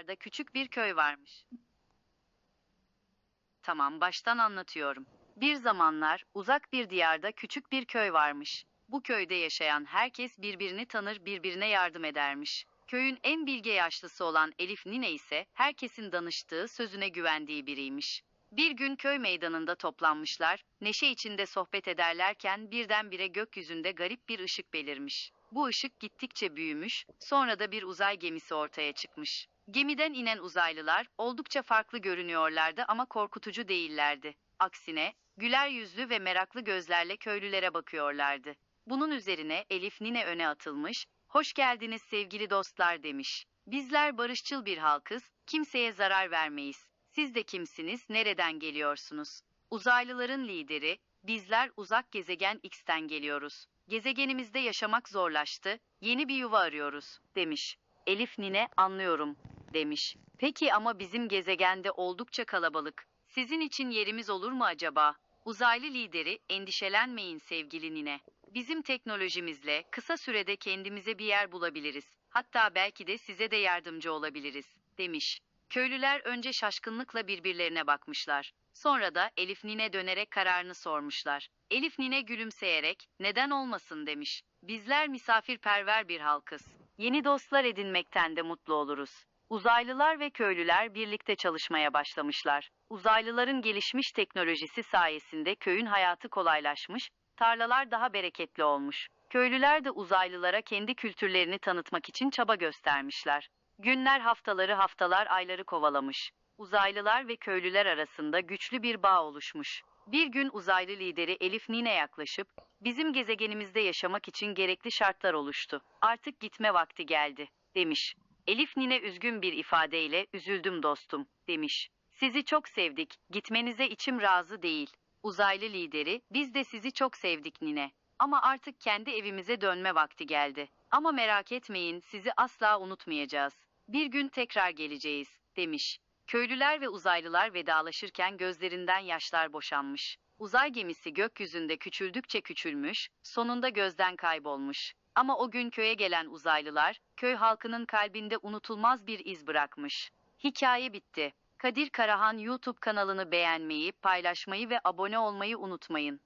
diyarda küçük bir köy varmış. Tamam, baştan anlatıyorum. Bir zamanlar uzak bir diyarda küçük bir köy varmış. Bu köyde yaşayan herkes birbirini tanır, birbirine yardım edermiş. Köyün en bilge yaşlısı olan Elif Nine ise herkesin danıştığı, sözüne güvendiği biriymiş. Bir gün köy meydanında toplanmışlar, neşe içinde sohbet ederlerken birdenbire gökyüzünde garip bir ışık belirmiş. Bu ışık gittikçe büyümüş, sonra da bir uzay gemisi ortaya çıkmış. Gemiden inen uzaylılar oldukça farklı görünüyorlardı ama korkutucu değillerdi. Aksine güler yüzlü ve meraklı gözlerle köylülere bakıyorlardı. Bunun üzerine Elif Nine öne atılmış, "Hoş geldiniz sevgili dostlar." demiş. "Bizler barışçıl bir halkız, kimseye zarar vermeyiz. Siz de kimsiniz, nereden geliyorsunuz?" Uzaylıların lideri, "Bizler uzak gezegen X'ten geliyoruz. Gezegenimizde yaşamak zorlaştı, yeni bir yuva arıyoruz." demiş. Elif Nine, "Anlıyorum." Demiş. "Peki ama bizim gezegende oldukça kalabalık. Sizin için yerimiz olur mu acaba?" Uzaylı lideri, "Endişelenmeyin sevgili Nine. Bizim teknolojimizle kısa sürede kendimize bir yer bulabiliriz. Hatta belki de size de yardımcı olabiliriz." demiş. Köylüler önce şaşkınlıkla birbirlerine bakmışlar. Sonra da Elif Nine dönerek kararını sormuşlar. Elif Nine gülümseyerek, "Neden olmasın?" demiş. "Bizler misafirperver bir halkız. Yeni dostlar edinmekten de mutlu oluruz." Uzaylılar ve köylüler birlikte çalışmaya başlamışlar. Uzaylıların gelişmiş teknolojisi sayesinde köyün hayatı kolaylaşmış, tarlalar daha bereketli olmuş. Köylüler de uzaylılara kendi kültürlerini tanıtmak için çaba göstermişler. Günler haftaları haftalar ayları kovalamış. Uzaylılar ve köylüler arasında güçlü bir bağ oluşmuş. Bir gün uzaylı lideri Elif Nine yaklaşıp, bizim gezegenimizde yaşamak için gerekli şartlar oluştu. Artık gitme vakti geldi, demiş. Elif Nine üzgün bir ifadeyle, üzüldüm dostum, demiş. Sizi çok sevdik, gitmenize içim razı değil. Uzaylı lideri, biz de sizi çok sevdik Nine. Ama artık kendi evimize dönme vakti geldi. Ama merak etmeyin, sizi asla unutmayacağız. Bir gün tekrar geleceğiz, demiş. Köylüler ve uzaylılar vedalaşırken gözlerinden yaşlar boşanmış. Uzay gemisi gökyüzünde küçüldükçe küçülmüş, sonunda gözden kaybolmuş. Ama o gün köye gelen uzaylılar, köy halkının kalbinde unutulmaz bir iz bırakmış. Hikaye bitti. Kadir Karahan YouTube kanalını beğenmeyi, paylaşmayı ve abone olmayı unutmayın.